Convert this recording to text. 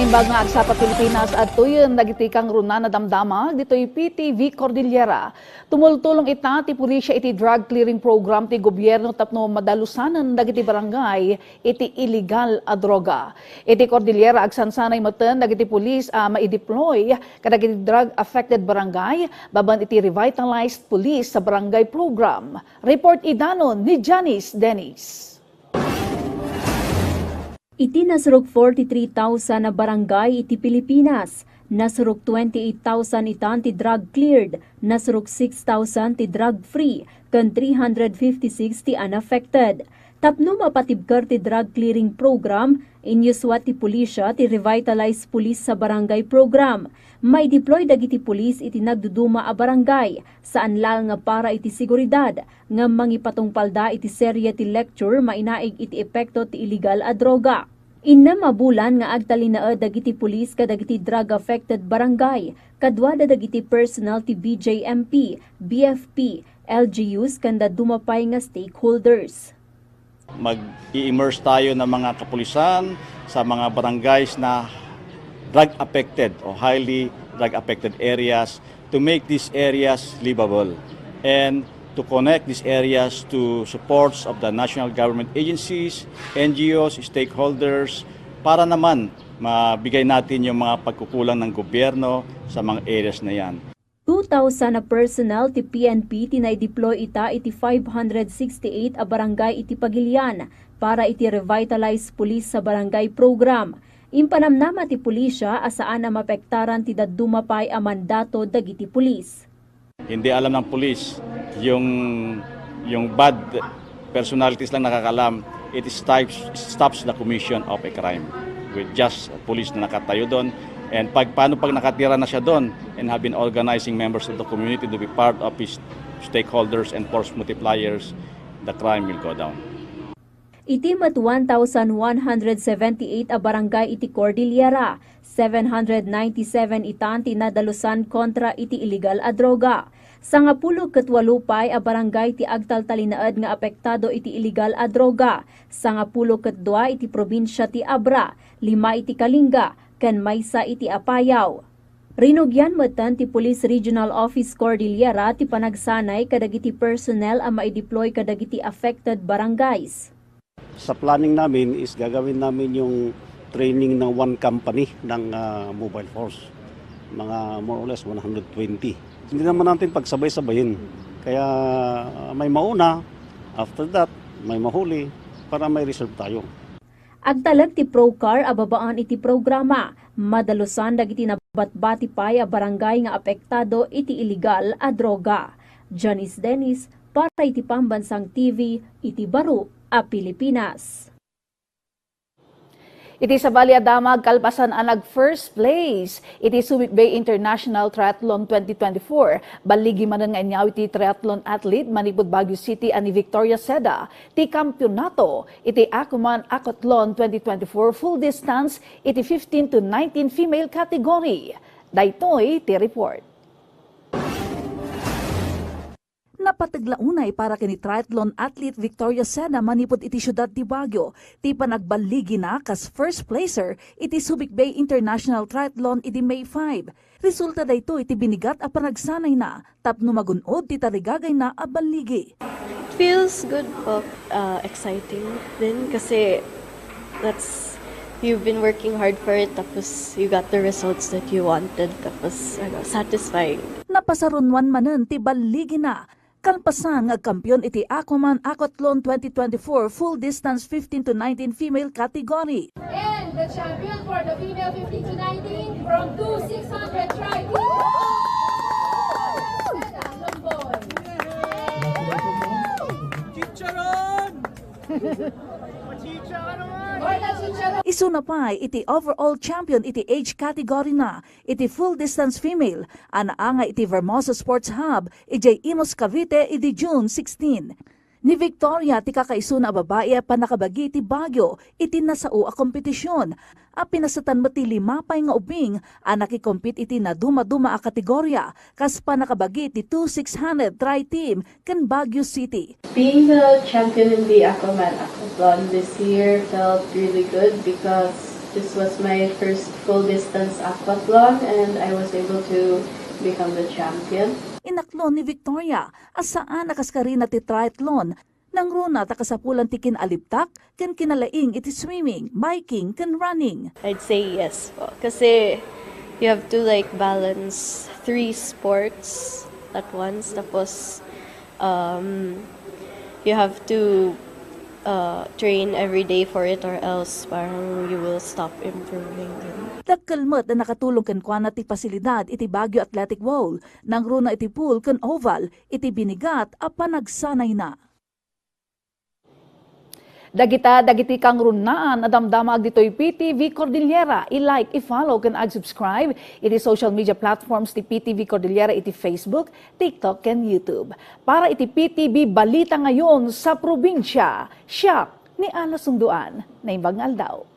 Naimbag nga sa Pilipinas at tuyon nagitikang runa na damdama dito'y PTV Cordillera. Tumultulong ita ti pulisya iti drug clearing program ti gobyerno tapno madalusanan dagiti barangay iti illegal a droga. Iti Cordillera agsansanay maten dagiti pulis a maideploy kadagiti drug affected barangay baban iti revitalized police sa barangay program. Report idanon ni Janice Dennis. Iti nasurok 43,000 na barangay iti Pilipinas. Nasurok 28,000 itan ti drug cleared. Nasurok 6,000 ti drug free. Kan 356 ti unaffected. Tapno mapatibkar ti drug clearing program, inyuswat ti pulisya ti revitalize police sa barangay program. May deploy dagiti pulis iti nagduduma a barangay, saan lang nga para iti seguridad, nga mangipatong palda iti serye ti lecture mainaig iti epekto ti illegal a droga. Inna mabulan nga agtalinaed dagiti pulis kadagiti drug affected barangay, kadwa da dagiti personal ti BJMP, BFP, LGUs kanda dumapay nga stakeholders. mag-i-immerse tayo ng mga kapulisan sa mga barangays na drug affected o highly drug affected areas to make these areas livable and to connect these areas to supports of the national government agencies, NGOs, stakeholders para naman mabigay natin yung mga pagkukulang ng gobyerno sa mga areas na yan. 2,000 na personnel ti PNP tinay-deploy ita iti 568 a barangay iti Pagilian para iti revitalize police sa barangay program. Impanamnama ti pulisya asaan na mapektaran ti daddumapay a mandato dagiti pulis. Hindi alam ng pulis yung yung bad personalities lang nakakalam. It stops, stops the commission of a crime with just police na nakatayo doon. And pag, paano pag nakatira na siya doon and have been organizing members of the community to be part of his stakeholders and force multipliers, the crime will go down. Iti mat 1,178 a barangay iti Cordillera, 797 itan tinadalusan kontra iti illegal a droga. Sangapulog katwalupay a barangay ti agtaltalinaed nga apektado iti illegal a droga. Sangapulog katdua iti probinsya ti Abra, lima iti Kalinga, kan maysa iti Apayaw. Rinugyan matan ti Police Regional Office Cordillera ti panagsanay kadagiti personnel a maideploy kadagiti affected barangays. Sa planning namin is gagawin namin yung training ng one company ng ah, mobile force. Mga more or less 120. Hindi naman natin pagsabay-sabayin. Kaya ah, may mauna, after that, may mahuli para may reserve tayo. Agtalag ti Procar ababaan iti programa. Madalusan dagiti nabatbati pay a barangay nga apektado iti illegal a droga. Janice Dennis para iti Pambansang TV iti Baro a Pilipinas. Iti sa Bali Adamag, kalpasan ang nag-first place. Iti Subic Bay International Triathlon 2024. Baligi manan nga inyaw iti triathlon athlete manipod Baguio City ani Victoria Seda. Ti kampyonato, iti Akuman Akothlon 2024 full distance, iti 15 to 19 female category. Daytoy ti report. Napataglaunay para kini triathlon athlete Victoria Sena manipod iti syudad ti Baguio. Ti panagbaligi na kas first placer iti Subic Bay International Triathlon iti May 5. Resulta dayto iti binigat a panagsanay na tapno magunod ti tarigagay na a baligi. feels good po, uh, exciting din kasi that's you've been working hard for it tapos you got the results that you wanted tapos ano, satisfying. Napasarunwan manen ti baligi na. Kalpasan nga kampyon iti Aquaman Aquathlon 2024 full distance 15 to 19 female category. And the champion for the female 15 to 19 from 2600 Isuna pa iti overall champion iti age category na iti full distance female anaanga iti Vermosa Sports Hub iti Imos Cavite iti June 16. Ni Victoria ti kakaisuna a babae a panakabagi ti Baguio iti nasao a kompetisyon. A pinasatan mo ti lima pay nga ubing a nakikompete iti na duma-duma a kategorya kas panakabagi ti 2600 try team kan Baguio City. Being the champion in the Aquaman Aquathlon this year felt really good because This was my first full distance aquathlon and I was able to become the champion. Inaklon ni Victoria, asaan nakaskari na ti triathlon, nang runa takasapulan tikin aliptak, ken kinalaing iti swimming, biking, ken running. I'd say yes po. Kasi you have to like balance three sports at once. Tapos um, you have to uh, train every day for it or else parang you will stop improving. Dagkalmet na nakatulong ken kuana ti pasilidad iti Baguio Athletic Bowl, nang runa iti pool ken oval, iti binigat a panagsanay na. Dagita, dagiti kang runaan, adamdamag dito'y PTV Cordillera. I-like, i-follow, kan ag-subscribe. Iti social media platforms ti PTV Cordillera, iti Facebook, TikTok, and YouTube. Para iti PTV Balita ngayon sa probinsya. Siya ni Ana Sunduan, na Ibangal daw.